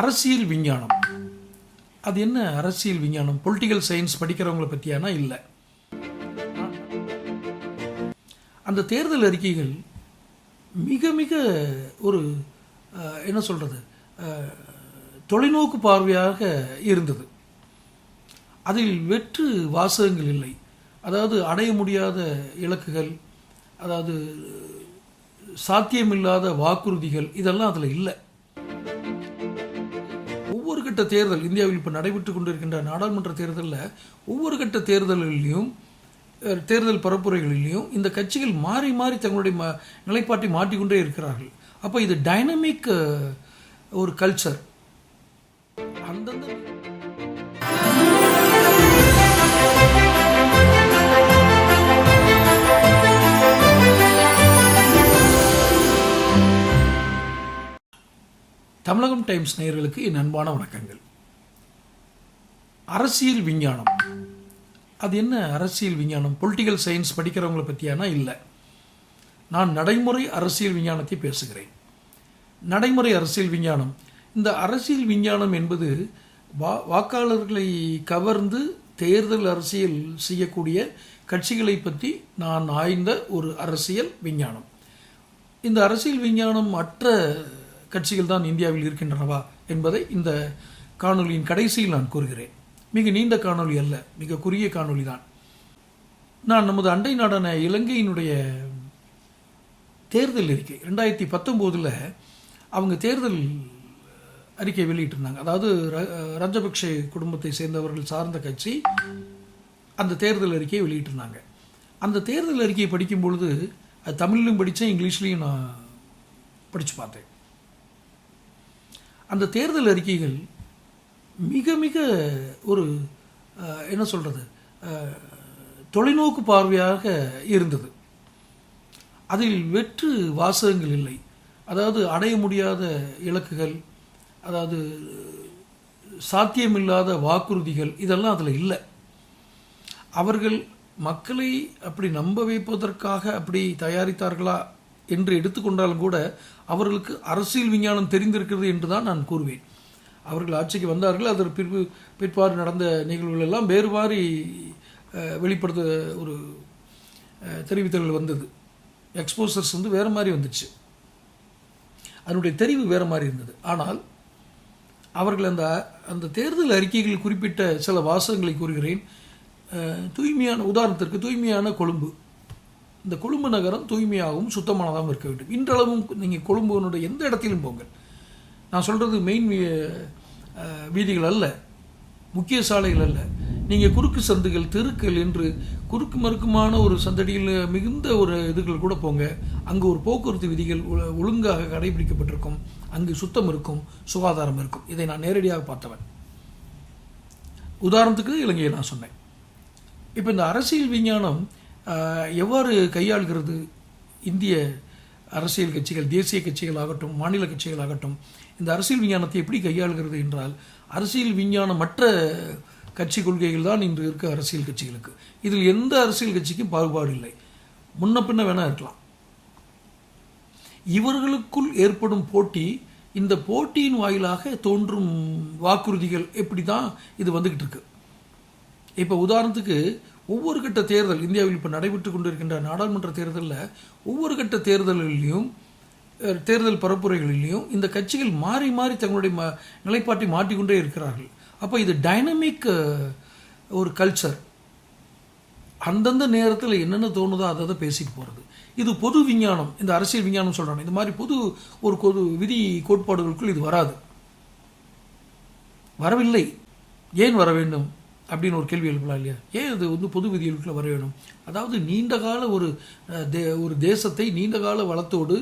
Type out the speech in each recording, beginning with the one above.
அரசியல் விஞ்ஞானம். அது என்ன அரசியல் விஞ்ஞானம்? பொலிட்டிக்கல் சயின்ஸ் படிக்கிறவங்கள பற்றியானா இல்லை. அந்த தேர்தல் அறிக்கைகள் மிக மிக ஒரு என்ன சொல்கிறது தொலைநோக்கு பார்வையாக இருந்தது. அதில் வெற்று வாசகங்கள் இல்லை. அதாவது அடைய முடியாத இலக்குகள் அதாவது சாத்தியமில்லாத வாக்குறுதிகள் இதெல்லாம் அதில் இல்லை. கட்ட தேர்தல் இந்தியாவில் இப்போ நடைபெற்று கொண்டிருக்கின்ற நாடாளுமன்ற தேர்தலில் ஒவ்வொரு கட்ட தேர்தல்களிலும் தேர்தல் பரப்புரைகளிலையும் இந்த கட்சிகள் மாறி மாறி தங்களுடைய ம நிலைப்பாட்டை மாற்றிக்கொண்டே இருக்கிறார்கள். அப்போ இது டைனமிக் ஒரு கல்ச்சர் அந்தந்த தமிழகம் டைம்ஸ் நேயர்களுக்கு என் அன்பான வணக்கங்கள். அரசியல் விஞ்ஞானம். அது என்ன அரசியல் விஞ்ஞானம்? பொலிட்டிக்கல் சயின்ஸ் படிக்கிறவங்கள பற்றியானா இல்லை. நான் நடைமுறை அரசியல் விஞ்ஞானத்தை பேசுகிறேன். நடைமுறை அரசியல் விஞ்ஞானம். இந்த அரசியல் விஞ்ஞானம் என்பது வா வாக்காளர்களை கவர்ந்து தேர்தல் அரசியல் செய்யக்கூடிய கட்சிகளை பற்றி நான் ஆய்ந்த ஒரு அரசியல் விஞ்ஞானம். இந்த அரசியல் விஞ்ஞானம் மற்ற கட்சிகள் தான் இந்தியாவில் இருக்கின்றனவா என்பதை இந்த காணொலியின் கடைசியில் நான் கூறுகிறேன். மிக நீண்ட காணொளி அல்ல மிக குறுகிய காணொளி தான். நான் நமது அண்டை நாடான இலங்கையினுடைய தேர்தல் அறிக்கை ரெண்டாயிரத்தி பத்தொம்போதில் அவங்க தேர்தல் அறிக்கை வெளியிட்டிருந்தாங்க. அதாவது ர- குடும்பத்தை சேர்ந்தவர்கள் சார்ந்த கட்சி அந்த தேர்தல் அறிக்கையை வெளியிட்டிருந்தாங்க. அந்த தேர்தல் அறிக்கையை படிக்கும் பொழுது அது தமிழிலும் படித்தேன் இங்கிலீஷ்லேயும் நான் படித்து பார்த்தேன். அந்த தேர்தல் அறிக்கைகள் மிக மிக ஒரு என்ன சொல்கிறது தொலைநோக்கு பார்வையாக இருந்தது. அதில் வெற்று வாசகங்கள் இல்லை. அதாவது அடைய முடியாத இலக்குகள் அதாவது சாத்தியமில்லாத வாக்குறுதிகள் இதெல்லாம் அதில் இல்லை. அவர்கள் மக்களை அப்படி நம்ப வைப்பதற்காக அப்படி தயாரித்தார்களா என்று எடுத்துக்கொண்டாலும் கூட அவர்களுக்கு அரசியல் விஞ்ஞானம் தெரிந்திருக்கிறது என்று தான் நான் கூறுவேன். அவர்கள் ஆட்சிக்கு வந்தார்கள் அதற்கு பிற்பு பிற்பாடு நடந்த நிகழ்வுகள் எல்லாம் வேறு மாறி வெளிப்படுத்த ஒரு தெரிவித்தல்கள் வந்தது. எக்ஸ்போசர்ஸ் வந்து வேறு மாதிரி வந்துச்சு. அதனுடைய தெரிவு வேறு மாதிரி இருந்தது. ஆனால் அவர்கள் அந்த அந்த தேர்தல் அறிக்கைகளில் குறிப்பிட்ட சில வாசகங்களை கூறுகிறேன். தூய்மையான உதாரணத்திற்கு தூய்மையான கொழும்பு. இந்த கொழும்பு நகரம் தூய்மையாகவும் சுத்தமானதாகவும் இருக்க வேண்டும். இன்றளவும் நீங்கள் கொழும்புனுடைய எந்த இடத்திலும் போங்கள். நான் சொல்கிறது மெயின் வீதிகள் அல்ல முக்கிய சாலைகள் அல்ல. நீங்கள் குறுக்கு சந்துகள் தெருக்கள் என்று குறுக்கு மறுக்குமான ஒரு சந்தடியில் மிகுந்த ஒரு இதுகள் கூட போங்க. அங்கே ஒரு போக்குவரத்து விதிகள் ஒழுங்காக கடைபிடிக்கப்பட்டிருக்கும். அங்கு சுத்தம் இருக்கும் சுகாதாரம் இருக்கும். இதை நான் நேரடியாக பார்த்தவன். உதாரணத்துக்கு இலங்கையை நான் சொன்னேன். இப்போ இந்த அரசியல் விஞ்ஞானம் எவ்வாறு கையாள்கிறது இந்திய அரசியல் கட்சிகள் தேசிய கட்சிகள் ஆகட்டும் மாநில கட்சிகள் ஆகட்டும் இந்த அரசியல் விஞ்ஞானத்தை எப்படி கையாளுகிறது என்றால் அரசியல் விஞ்ஞானம் மற்ற கட்சி கொள்கைகள் தான் இன்று இருக்க அரசியல் கட்சிகளுக்கு. இதில் எந்த அரசியல் கட்சிக்கும் பாகுபாடு இல்லை. முன்ன பின்ன வேணா இருக்கலாம். இவர்களுக்குள் ஏற்படும் போட்டி இந்த போட்டியின் வாயிலாக தோன்றும் வாக்குறுதிகள் எப்படி தான் இது வந்துக்கிட்டு இருக்கு. இப்போ உதாரணத்துக்கு ஒவ்வொரு கட்ட தேர்தல் இந்தியாவில் இப்போ நடைபெற்று கொண்டிருக்கின்ற நாடாளுமன்ற தேர்தலில் ஒவ்வொரு கட்ட தேர்தல்களிலும் தேர்தல் பரப்புரைகளிலையும் இந்த கட்சிகள் மாறி மாறி தங்களுடைய ம நிலைப்பாட்டை மாற்றிக்கொண்டே இருக்கிறார்கள். அப்போ இது டைனமிக் ஒரு கல்ச்சர் அந்தந்த நேரத்தில் என்னென்ன தோணுதோ அதை அதை பேசிட்டு போகிறது இது பொது விஞ்ஞானம் இந்த அரசியல் விஞ்ஞானம் சொல்கிறாங்க இந்த மாதிரி பொது ஒரு பொது விதி கோட்பாடுகளுக்குள் இது வராது. வரவில்லை. ஏன் வர வேண்டும்? அப்படின்னு ஒரு கேள்வி எழுப்பலாம் இல்லையா? ஏன் அது வந்து பொது விதிகளுக்குள்ள வர வேணும்? அதாவது நீண்ட கால ஒரு தே ஒரு தேசத்தை நீண்ட கால வளத்தோடு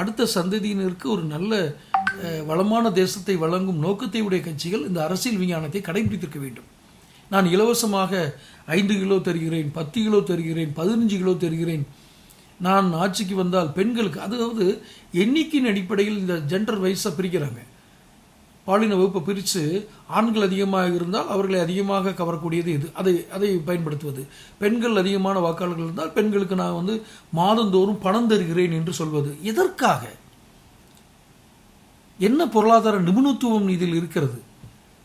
அடுத்த சந்ததியினருக்கு ஒரு நல்ல வளமான தேசத்தை வழங்கும் நோக்கத்தை உடைய கட்சிகள் இந்த அரசியல் விஞ்ஞானத்தை கடைபிடித்திருக்க வேண்டும். நான் இலவசமாக ஐந்து கிலோ தருகிறேன் பத்து கிலோ தருகிறேன் பதினஞ்சு கிலோ தருகிறேன். நான் ஆட்சிக்கு வந்தால் பெண்களுக்கு அதாவது எண்ணிக்கையின் அடிப்படையில் இந்த ஜெண்டர் வைஸாக பிரிக்கிறாங்க. பாலின வகுப்பை பிரித்து ஆண்கள் அதிகமாக இருந்தால் அவர்களை அதிகமாக கவரக்கூடியது இது. அதை அதை பயன்படுத்துவது. பெண்கள் அதிகமான வாக்காளர்கள் இருந்தால் பெண்களுக்கு நான் வந்து மாதந்தோறும் பணம் தருகிறேன் என்று சொல்வது. எதற்காக? என்ன பொருளாதார நிபுணத்துவம் இதில் இருக்கிறது?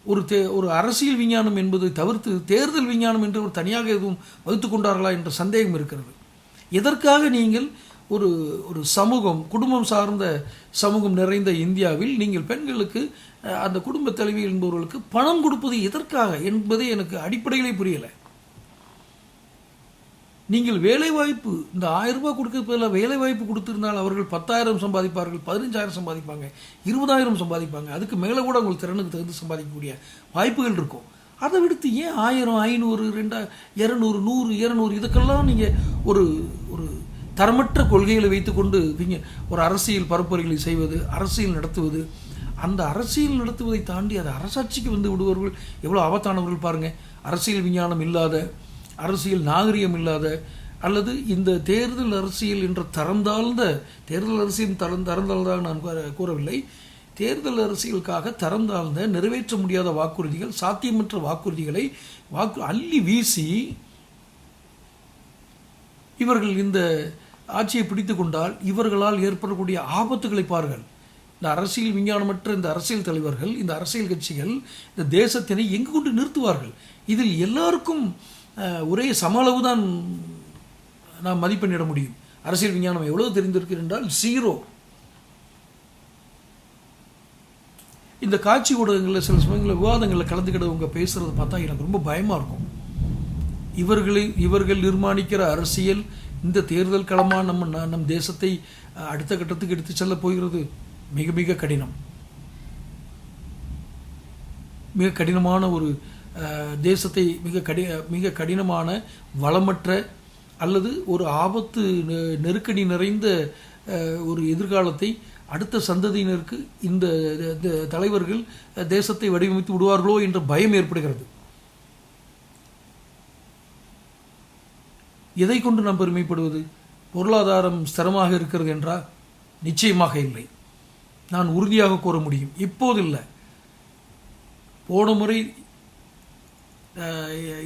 ஒரு தே ஒரு அரசியல் விஞ்ஞானம் என்பதை தவிர்த்து தேர்தல் விஞ்ஞானம் என்று ஒரு தனியாக எதுவும் வகுத்து கொண்டார்களா என்ற சந்தேகம் இருக்கிறது. எதற்காக நீங்கள் ஒரு ஒரு சமூகம் குடும்பம் சார்ந்த சமூகம் நிறைந்த இந்தியாவில் நீங்கள் பெண்களுக்கு அந்த குடும்ப தலைவி என்பவர்களுக்கு பணம் கொடுப்பது எதற்காக என்பதே எனக்கு அடிப்படையிலே புரியலை. நீங்கள் வேலைவாய்ப்பு இந்த ஆயிரம் ரூபாய் கொடுக்கறது வேலைவாய்ப்பு கொடுத்திருந்தால் அவர்கள் பத்தாயிரம் சம்பாதிப்பார்கள் பதினஞ்சாயிரம் சம்பாதிப்பாங்க இருபதாயிரம் சம்பாதிப்பாங்க அதுக்கு மேலே கூட உங்களுக்கு திறனுக்கு தகுந்து சம்பாதிக்கக்கூடிய வாய்ப்புகள் இருக்கும். அதை விடுத்து ஏன் ஆயிரம் ஐநூறு ரெண்டா இரநூறு நூறு இரநூறு இதுக்கெல்லாம் நீங்கள் ஒரு ஒரு தரமற்ற கொள்கைகளை வைத்துக்கொண்டு நீங்க ஒரு அரசியல் பரப்புரைகளை செய்வது அரசியல் நடத்துவது. அந்த அரசியல் நடத்துவதை தாண்டி அது அரசாட்சிக்கு வந்து விடுபவர்கள் எவ்வளோ ஆபத்தானவர்கள் பாருங்கள் அரசியல் விஞ்ஞானம் இல்லாத அரசியல் நாகரிகம் இல்லாத அல்லது இந்த தேர்தல் அரசியல் என்ற தரம் தாழ்ந்த தேர்தல் அரசியல் தரம் தரந்தாழ்ந்தாக நான் கூறவில்லை. தேர்தல் அரசியலுக்காக தரம் தாழ்ந்த நிறைவேற்ற முடியாத வாக்குறுதிகள் சாத்தியமற்ற வாக்குறுதிகளை வாக்கு அள்ளி வீசி இவர்கள் இந்த ஆட்சியை பிடித்து கொண்டால் இவர்களால் ஏற்படக்கூடிய ஆபத்துகளை பாருங்கள். இந்த அரசியல் விஞ்ஞானமற்ற இந்த அரசியல் தலைவர்கள் இந்த அரசியல் கட்சிகள் இந்த தேசத்தினை எங்கு கொண்டு நிறுத்துவார்கள்? இதில் எல்லாருக்கும் ஒரே சம அளவுதான் நாம் மதிப்பெண்ணிட முடியும். அரசியல் விஞ்ஞானம் எவ்வளவு தெரிந்திருக்கிறது என்றால் ஜீரோ இந்த காட்சி ஊடகங்களில் சில சமயங்களில் விவாதங்களில் கலந்துக்கிட்டவங்க பேசுகிறத பார்த்தா எனக்கு ரொம்ப பயமாக இருக்கும். இவர்களை இவர்கள் நிர்மாணிக்கிற அரசியல் இந்த தேர்தல் களமாக நம்ம நம் தேசத்தை அடுத்த கட்டத்துக்கு எடுத்து செல்ல போகிறது மிக மிக கடினம். மிக கடினமான ஒரு தேசத்தை மிக கடி மிக கடினமான வளமற்ற அல்லது ஒரு ஆபத்து நெ- நெருக்கடி நிறைந்த ஒரு எதிர்காலத்தை அடுத்த சந்ததியினருக்கு இந்த தலைவர்கள் தேசத்தை வடிவமைத்து விடுவார்களோ என்ற பயம் ஏற்படுகிறது. எதை கொண்டு நாம் பெருமைப்படுவது? பொருளாதாரம் ஸ்திரமாக இருக்கிறது என்றா நிச்சயமாக இல்லை. நான் உறுதியாக கூற முடியும். இப்போதில்லை போன முறை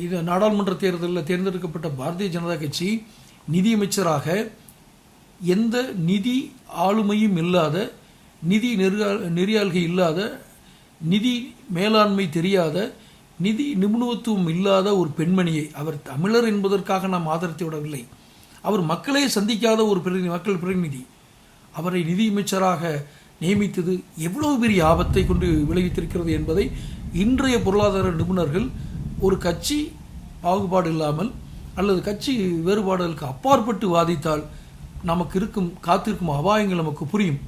இது நாடாளுமன்ற தேர்தலில் தேர்ந்தெடுக்கப்பட்ட பாரதிய ஜனதா கட்சி நிதியமைச்சராக எந்த நிதி ஆளுமையும் இல்லாத நிதி நெருகா நெறியாள்கை இல்லாத நிதி மேலாண்மை தெரியாத நிதி நிபுணத்துவம் இல்லாத ஒரு பெண்மணியை அவர் தமிழர் என்பதற்காக நாம் ஆதரித்து விடவில்லை. அவர் மக்களே சந்திக்காத ஒரு பிரதிநிதி மக்கள் பிரதிநிதி. அவரை நிதியமைச்சராக நியமித்தது எவ்வளவு பெரிய ஆபத்தை கொண்டு விளைவித்திருக்கிறது என்பதை இன்றைய பொருளாதார நிபுணர்கள் ஒரு கட்சி பாகுபாடு இல்லாமல் அல்லது கட்சி வேறுபாடுகளுக்கு அப்பாற்பட்டு வாதித்தால் நமக்கு இருக்கும் காத்திருக்கும் அபாயங்கள் நமக்கு புரியும்.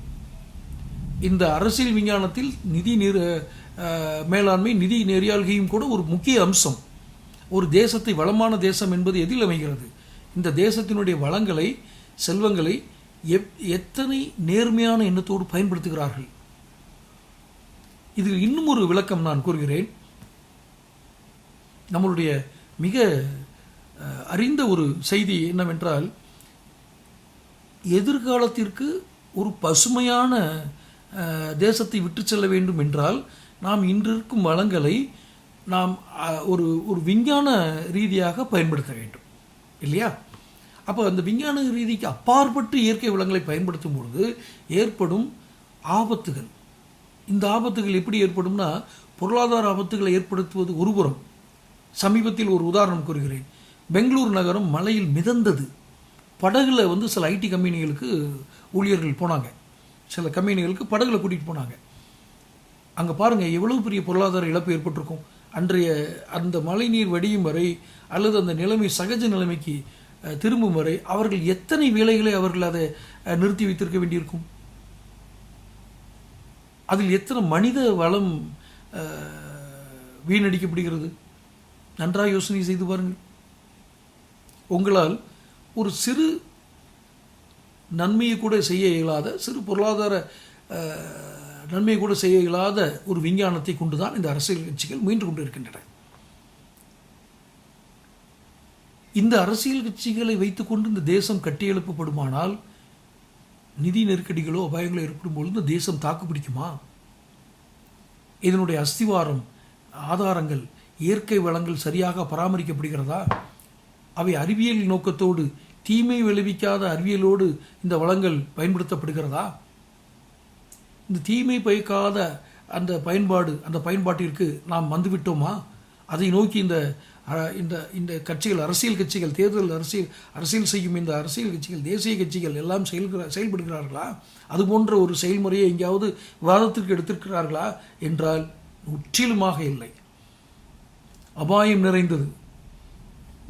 இந்த அரசியல் விஞ்ஞானத்தில் நிதி நிர் மேலாண்மை நிதி நெறியாள்கையும் கூட ஒரு முக்கிய அம்சம். ஒரு தேசத்தை வளமான தேசம் என்பது எதில் அமைகிறது? இந்த தேசத்தினுடைய வளங்களை செல்வங்களை எப் எத்தனை நேர்மையான எண்ணத்தோடு பயன்படுத்துகிறார்கள்? இதில் இன்னும் ஒரு விளக்கம் நான் கூறுகிறேன். நம்மளுடைய மிக அறிந்த ஒரு செய்தி என்னவென்றால் எதிர்காலத்திற்கு ஒரு பசுமையான தேசத்தை விட்டு செல்ல வேண்டும் என்றால் நாம் இன்றிருக்கும் வளங்களை நாம் ஒரு ஒரு விஞ்ஞான ரீதியாக பயன்படுத்த வேண்டும். இல்லையா? அப்போ அந்த விஞ்ஞான ரீதிக்கு அப்பாற்பட்டு இயற்கை வளங்களை பயன்படுத்தும் பொழுது ஏற்படும் ஆபத்துகள். இந்த ஆபத்துகள் எப்படி ஏற்படும்னா பொருளாதார ஆபத்துகளை ஏற்படுத்துவது ஒருபுறம். சமீபத்தில் ஒரு உதாரணம் கூறுகிறேன். பெங்களூர் நகரம் மலையில் மிதந்தது. படகுல வந்து சில ஐடி கம்பெனிகளுக்கு ஊழியர்கள் போனாங்க. சில கம்பெனிகளுக்கு படகுல கூட்டிகிட்டு போனாங்க. அங்கே பாருங்கள் எவ்வளவு பெரிய பொருளாதார இழப்பு ஏற்பட்டிருக்கும். அன்றைய அந்த மழைநீர் வடியும் வரை அல்லது அந்த நிலைமை சகஜ நிலைமைக்கு திரும்பும் வரை அவர்கள் எத்தனை வேலைகளை அவர்கள் அதை நிறுத்தி வைத்திருக்க வேண்டியிருக்கும்? அதில் எத்தனை மனித வளம் வீணடிக்கப்படுகிறது? நன்றாக யோசனை செய்து பாருங்கள். உங்களால் ஒரு சிறு நன்மையை கூட செய்ய இயலாத சிறு பொருளாதார அஹ், நன்மையை கூட செய்ய இயலாத ஒரு விஞ்ஞானத்தை கொண்டுதான் இந்த அரசியல் கட்சிகள் முயன்று கொண்டு இருக்கின்றன இந்த அரசியல் கட்சிகளை வைத்துக்கொண்டு இந்த தேசம் கட்டியெழுப்பப்படுமானால் நிதி நெருக்கடிகளோ அபாயங்களோ ஏற்படும் பொழுது இந்த தேசம் தாக்கு பிடிக்குமா? இதனுடைய அஸ்திவாரம் ஆதாரங்கள் இயற்கை வளங்கள் சரியாக பராமரிக்கப்படுகிறதா? அவை அறிவியல் நோக்கத்தோடு தீமை விளைவிக்காத அறிவியலோடு இந்த வளங்கள் பயன்படுத்தப்படுகிறதா? இந்த தீமை பயக்காத அந்த பயன்பாடு அந்த பயன்பாட்டிற்கு நாம் வந்துவிட்டோமா? அதை நோக்கி இந்த இந்த இந்த கட்சிகள் அரசியல் கட்சிகள் தேர்தல் அரசியல் அரசியல் செய்யும் இந்த அரசியல் கட்சிகள் தேசிய கட்சிகள் எல்லாம் செயல்கிற செயல்படுகிறார்களா? அது போன்ற ஒரு செயல்முறையை எங்கேயாவது விவாதத்திற்கு எடுத்திருக்கிறார்களா? என்றால் முற்றிலுமாக இல்லை. அபாயம் நிறைந்தது.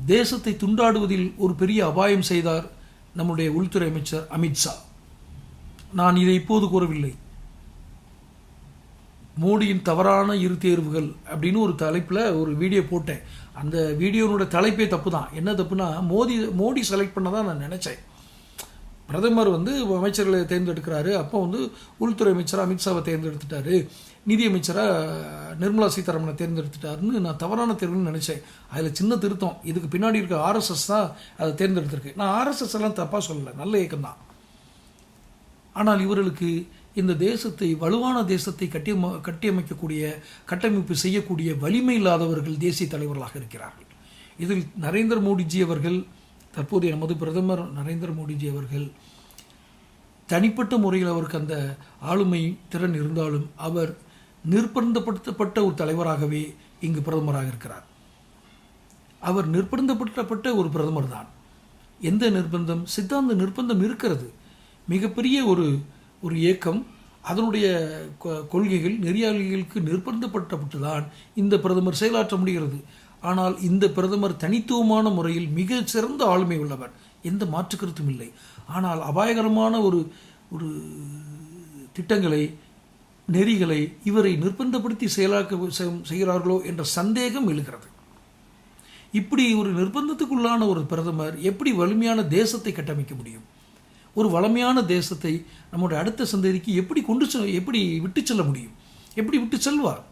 தேசத்தை துண்டாடுவதில் ஒரு பெரிய அபாயம் செய்தார் நம்முடைய உள்துறை அமைச்சர் அமித்ஷா நான் இதை இப்போது கூறவில்லை. மோடியின் தவறான இரு தேர்வுகள் அப்படின்னு ஒரு தலைப்பில் ஒரு வீடியோ போட்டேன். அந்த வீடியோனோட தலைப்பே தப்பு தான் என்ன தப்புனா மோடி மோடி செலக்ட் பண்ண தான் நான் நினச்சேன். பிரதமர் வந்து அமைச்சர்களை தேர்ந்தெடுக்கிறாரு. அப்போ வந்து உள்துறை அமைச்சர் அமித்ஷாவை தேர்ந்தெடுத்துட்டாரு. நிதியமைச்சராக நிர்மலா சீதாராமனை தேர்ந்தெடுத்துட்டாருன்னு நான் தவறான தேர்வுன்னு நினச்சேன். அதில் சின்ன திருத்தம். இதுக்கு பின்னாடி இருக்க ஆர்எஸ்எஸ் தான் அதை தேர்ந்தெடுத்திருக்கு. நான் ஆர்எஸ்எஸ் எல்லாம் தப்பாக சொல்லலை. நல்ல இயக்கம் தான். ஆனால் இவர்களுக்கு இந்த தேசத்தை வலுவான தேசத்தை கட்டி கட்டியமைக்கக்கூடிய கட்டமைப்பு செய்யக்கூடிய வலிமை இல்லாதவர்கள் தேசிய தலைவர்களாக இருக்கிறார்கள். இதில் நரேந்திர மோடிஜி அவர்கள் தற்போதைய நமது பிரதமர் நரேந்திர மோடிஜி அவர்கள் தனிப்பட்ட முறையில் அவருக்கு அந்த ஆளுமை திறன் இருந்தாலும் அவர் நிர்பந்தப்படுத்தப்பட்ட ஒரு தலைவராகவே இங்கு பிரதமராக இருக்கிறார். அவர் நிர்பந்தப்படுத்தப்பட்ட ஒரு பிரதமர் தான் எந்த நிர்பந்தம்? சித்தாந்த நிர்பந்தம் இருக்கிறது. மிகப்பெரிய ஒரு ஒரு இயக்கம் அதனுடைய கொ- கொள்கைகள் நெறியாளிகளுக்கு நிர்பந்தப்பட்டப்பட்டு தான் இந்த பிரதமர் செயலாற்ற முடிகிறது. ஆனால் இந்த பிரதமர் தனித்துவமான முறையில் மிக சிறந்த ஆளுமை உள்ளவர். எந்த மாற்று கருத்தும் இல்லை. ஆனால் அபாயகரமான ஒரு ஒரு திட்டங்களை நெறிகளை இவரை நிர்பந்தப்படுத்தி செயலாக்க செ- செய்கிறார்களோ என்ற சந்தேகம் எழுகிறது. இப்படி ஒரு நிர்பந்தத்துக்குள்ளான ஒரு பிரதமர் எப்படி வலிமையான தேசத்தை கட்டமைக்க முடியும்? ஒரு வளமையான தேசத்தை நம்முடைய அடுத்த சந்ததிக்கு எப்படி கொண்டு செ- எப்படி விட்டு செல்ல முடியும்? எப்படி விட்டு செல்வார்?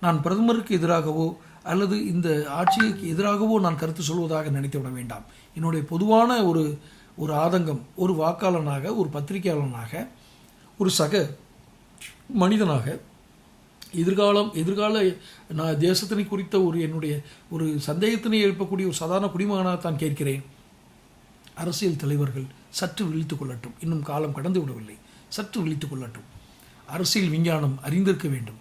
நான் பிரதமருக்கு எதிராகவோ அல்லது இந்த ஆட்சிக்கு எதிராகவோ நான் கருத்து சொல்வதாக நினைத்து விட வேண்டாம். என்னுடைய பொதுவான ஒரு ஒரு ஆதங்கம் ஒரு வாக்காளனாக ஒரு பத்திரிகையாளனாக ஒரு சக மனிதனாக எதிர்காலம் எதிர்கால நான் தேசத்தினை குறித்த ஒரு என்னுடைய ஒரு சந்தேகத்தினை எழுப்பக்கூடிய ஒரு சாதாரண குடிமகனாக தான் கேட்கிறேன். அரசியல் தலைவர்கள் சற்று விழித்துக் கொள்ளட்டும். இன்னும் காலம் கடந்து விடவில்லை. சற்று விழித்துக் கொள்ளட்டும். அரசியல் விஞ்ஞானம் அறிந்திருக்க வேண்டும்.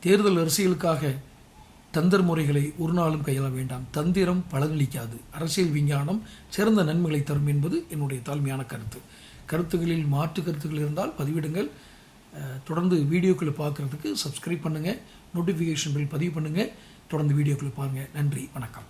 தேர்தல் அரசியலுக்காக தந்திர முறைகளை ஒரு நாளும் கையாள வேண்டாம். தந்திரம் பலனளிக்காது. அரசியல் விஞ்ஞானம் சிறந்த நன்மைகளை தரும் என்பது என்னுடைய தாழ்மையான கருத்து. கருத்துகளில் மாற்று கருத்துக்கள் இருந்தால் பதிவிடுங்கள். தொடர்ந்து வீடியோக்களை பார்க்குறதுக்கு சப்ஸ்கிரைப் பண்ணுங்கள் நோட்டிஃபிகேஷன் பில் பதிவு பண்ணுங்கள் தொடர்ந்து வீடியோக்களை பாருங்கள் நன்றி. வணக்கம்.